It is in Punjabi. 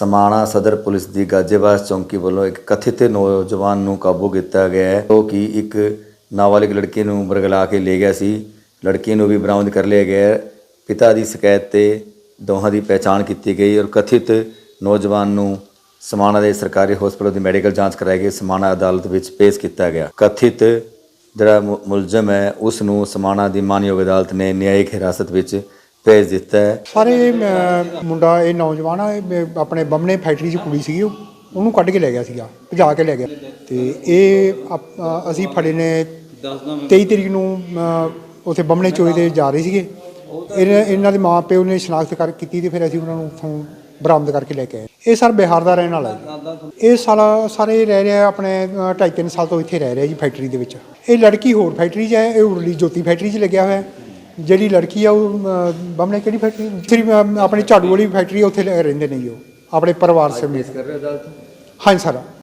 ਸਮਾਣਾ ਸਦਰ ਪੁਲਿਸ ਦੀ ਗਾਜੇਵਾਸ ਚੌਂਕੀ ਵੱਲੋਂ ਇੱਕ ਕਥਿਤ ਨੌਜਵਾਨ ਨੂੰ ਕਾਬੂ ਕੀਤਾ ਗਿਆ ਹੈ, ਜੋ ਕਿ ਇੱਕ ਨਾਬਾਲਿਗ ਲੜਕੀ ਨੂੰ ਬਰਗਲਾ ਕੇ ਲੈ ਗਿਆ ਸੀ ਲੜਕੀ ਨੂੰ ਵੀ ਬਰਾਮਦ ਕਰ ਲਿਆ ਗਿਆ ਹੈ। ਪਿਤਾ ਦੀ ਸ਼ਿਕਾਇਤ ਤੇ ਦੋਹਾਂ ਦੀ ਪਹਿਚਾਣ ਕੀਤੀ ਗਈ ਔਰ ਕਥਿਤ ਨੌਜਵਾਨ ਨੂੰ ਸਮਾਣਾ ਦੇ ਸਰਕਾਰੀ ਹਸਪਤਾਲ ਦੀ ਮੈਡੀਕਲ ਜਾਂਚ ਕਰਾਈ ਗਈ, ਸਮਾਣਾ ਅਦਾਲਤ ਵਿੱਚ ਪੇਸ਼ ਕੀਤਾ ਗਿਆ ਕਥਿਤ ਜਿਹੜਾ ਮੁ- ਮੁਲਜ਼ਮ ਹੈ, ਉਸ ਨੂੰ ਸਮਾਣਾ ਦੀ ਮਾਨਯੋਗ ਅਦਾਲਤ ਨੇ ਨਿਆਇਕ ਹਿਰਾਸਤ ਵਿੱਚ ਭੇਜ ਦਿੱਤਾ ਹੈ। ਸਾਰੇ ਅਮ, ਮੁੰਡਾ ਇਹ ਨੌਜਵਾਨ ਆ ਇਹ ਬ- ਆਪਣੇ ਬੰਮਣੇ ਫੈਕਟਰੀ 'ਚ ਕੁੜੀ ਸੀਗੀ ਉਹ- ਉਹਨੂੰ ਕੱਢ ਕੇ ਲੈ ਗਿਆ ਸੀਗਾ ਭਜਾ ਕੇ ਲੈ ਗਿਆ। ਤੇ ਇਹ ਅਪ- ਅ, ਅਸੀਂ ਫੜੇ ਨੇ 23 ਤਰੀਕ ਨੂੰ ਅ, ਉੱਥੇ ਬੰਮਣੇ ਚੋਏ ਦੇ ਜਾ ਰਹੇ ਸੀਗੇ। ਇਹਨਾਂ ਇਹਨਾਂ ਦੇ ਮਾਂ ਪਿਓ ਨੇ ਸ਼ਨਾਖਤ ਕਰ ਕੀਤੀ ਤੇ ਫਿਰ ਅਸੀਂ ਉਹਨਾਂ ਨੂੰ ਉੱਥੋਂ ਬਰਾਮਦ ਕਰਕੇ ਲੈ ਕੇ ਆਏ। ਇਹ ਸਰ ਬਿਹਾਰ ਦਾ ਰਹਿਣ ਵਾਲਾ ਜੀ। ਇਹ ਸਾਲਾ ਸਾਰੇ ਰਹਿ ਰਿਹਾ ਆਪਣੇ 2.5 ਸਾਲ ਤੋਂ ਇੱਥੇ ਰਹਿ ਰਿਹਾ ਜੀ ਫੈਕਟਰੀ ਦੇ ਵਿੱਚ। ਇਹ ਲੜਕੀ ਹੋਰ ਫੈਕਟਰੀ 'ਚ ਹੈ ਇਹ ਉਰਲੀ ਜੋਤੀ ਫੈਕਟਰੀ 'ਚ ਲੱਗਿਆ ਹੋਇਆ ਹੈ। ਜਿਹੜੀ ਲੜਕੀ ਆ ਉਹ ਬਾਹਮਣੇ ਕਿਹੜੀ ਫੈਕਟਰੀ ਸ੍ਰੀ ਅ, ਆਪਣੀ ਝਾੜੂ ਵਾਲੀ ਫੈਕਟਰੀ ਉੱਥੇ ਰਹਿੰਦੇ ਨੇ ਜੀ ਉਹ ਆਪਣੇ ਪਰਿਵਾਰ ਸਮੇਤ। ਹਾਂਜੀ ਸਰ।